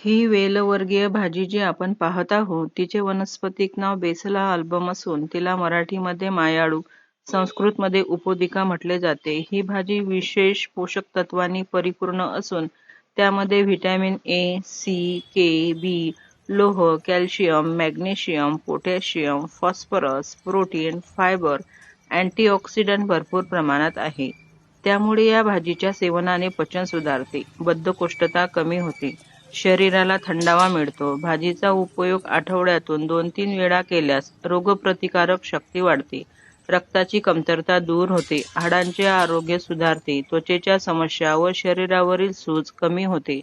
ही वेलवर्गीय भाजी जी आपण पाहत आहोत तिचे वनस्पतिक नाव बेसला अल्बम असून तिला मराठीमध्ये मायाळू संस्कृतमध्ये उपोदिका म्हटले जाते. ही भाजी विशेष पोषक तत्वांनी परिपूर्ण असून त्यामध्ये vitamin A C K B लोह calcium magnesium potassium phosphorus protein fibre antioxidant भरपूर प्रमाणात आहे. त्यामुळे या भाजीच्या सेवनाने पचन सुधारते. बद्धकोष्ठता कमी होते. शरीराला थंडावा मिळतो. भाजीचा उपयोग आठवड्यातून दोन तीन वेळा केल्यास रोगप्रतिकारक शक्ती वाढते. रक्ताची कमतरता दूर होते. हाडांचे आरोग्य सुधारते. त्वचेच्या समस्या व शरीरावरील सूज कमी होते.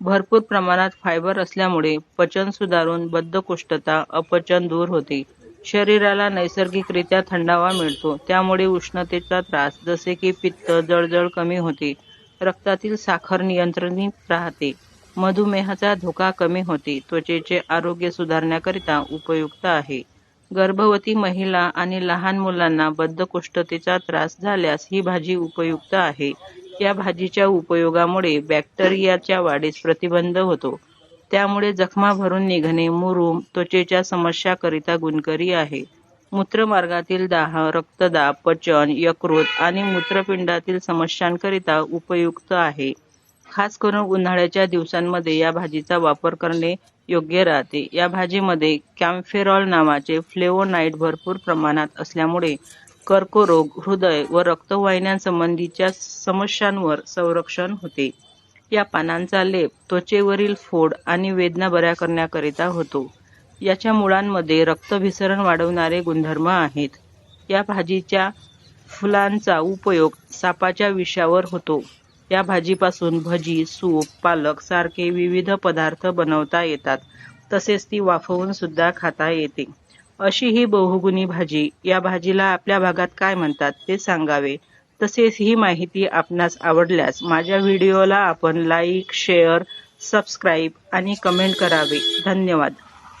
भरपूर प्रमाणात फायबर असल्यामुळे पचन सुधारून बद्धकोष्ठता अपचन दूर होते. शरीराला नैसर्गिकरित्या थंडावा मिळतो. त्यामुळे उष्णतेचा त्रास जसे की पित्त जळजळ कमी होते. रक्तातील साखर नियंत्रणित राहते. मधुमेहाचा धोका कमी होते. त्वचेचे आरोग्य सुधारण्याकरिता उपयुक्त आहे. गर्भवती महिला आणि लहान मुलांना बद्धकोष्ठतेचा त्रास झाल्यास ही भाजी उपयुक्त आहे. या भाजीच्या उपयोगामुळे बॅक्टेरियाच्या वाढीस प्रतिबंध होतो. त्यामुळे जखमा भरून निघणे मुरूम त्वचेच्या समस्याकरिता गुणकरी आहे. मूत्रमार्गातील दाह रक्तदाब पचन यकृत आणि मूत्रपिंडातील समस्यांकरिता उपयुक्त आहे. खास करून उन्हाळ्याच्या दिवसांमध्ये या भाजीचा वापर करणे योग्य राहते. या भाजीमध्ये कॅम्फेरॉल नावाचे फ्लेवोनाईट भरपूर प्रमाणात असल्यामुळे कर्करोग हृदय व रक्तवाहिन्यांसंबंधीच्या समस्यांवर संरक्षण होते. या पानांचा लेप त्वचेवरील फोड आणि वेदना बऱ्या करण्याकरिता होतो. याच्या मुळांमध्ये रक्तभिसरण वाढवणारे गुणधर्म आहेत. या भाजीच्या फुलांचा उपयोग सापाच्या विषावर होतो. या भाजीपासून भजी सूप पालक सारखे विविध पदार्थ बनवता येतात. तसेच ती वाफवून सुद्धा खाता येते. अशी ही बहुगुणी भाजी या भाजीला आपल्या भागात काय म्हणतात ते सांगावे. तसेच ही माहिती आपणास आवडल्यास माझ्या व्हिडिओला आपण लाईक शेअर सबस्क्राईब आणि कमेंट करावे. धन्यवाद.